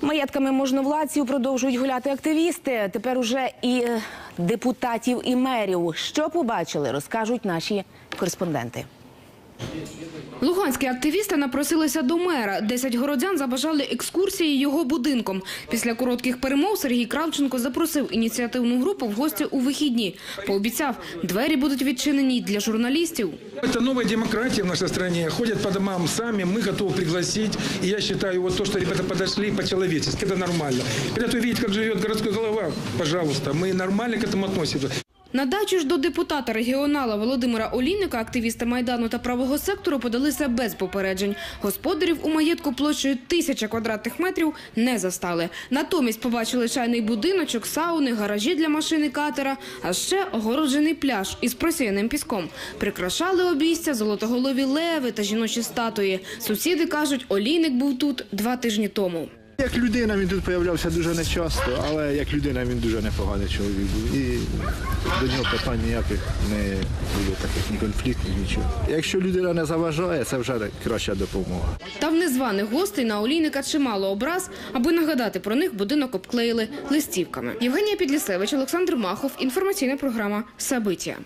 Маєтками можновладців продовжують гуляти активісти. Тепер уже і е, депутатів, і мерів. Що побачили, розкажуть наші кореспонденти. Луганські активісти напросилися до мера. Десять городян забажали екскурсії його будинком. Після коротких перемов Сергій Кравченко запросив ініціативну групу в гості у вихідні. Пообіцяв, двері будуть відчинені й для журналістів. Это новая демократия в нашей стране. Ходят по домам сами, мы готовы пригласить. И я считаю, вот то, что ребята подошли по-человечески, это нормально. Хотят увидеть, как живет городской голова, пожалуйста. Мы нормально к этому относимся. На дачу ж до депутата регіонала Володимира Олійника активісти Майдану та правого сектору подалися без попереджень. Господарів у маєтку площею тисяча квадратних метрів не застали. Натомість побачили чайний будиночок, сауни, гаражі для машини катера, а ще огороджений пляж із просіяним піском. Прикрашали обійстя золотоголові леви та жіночі статуї. Сусіди кажуть, Олійник був тут два тижні тому. Як людина він тут появлявся дуже нечасто, але як людина він дуже непоганий чоловік був. І до нього питань ніяких не було таких, ні конфліктів, нічого. Якщо людина не заважає, це вже краща допомога. Та в незваних гостей на Олійника чимало образ, аби нагадати про них будинок обклеїли листівками. Євгенія Підлісевич, Олександр Махов. Інформаційна програма Сабиття.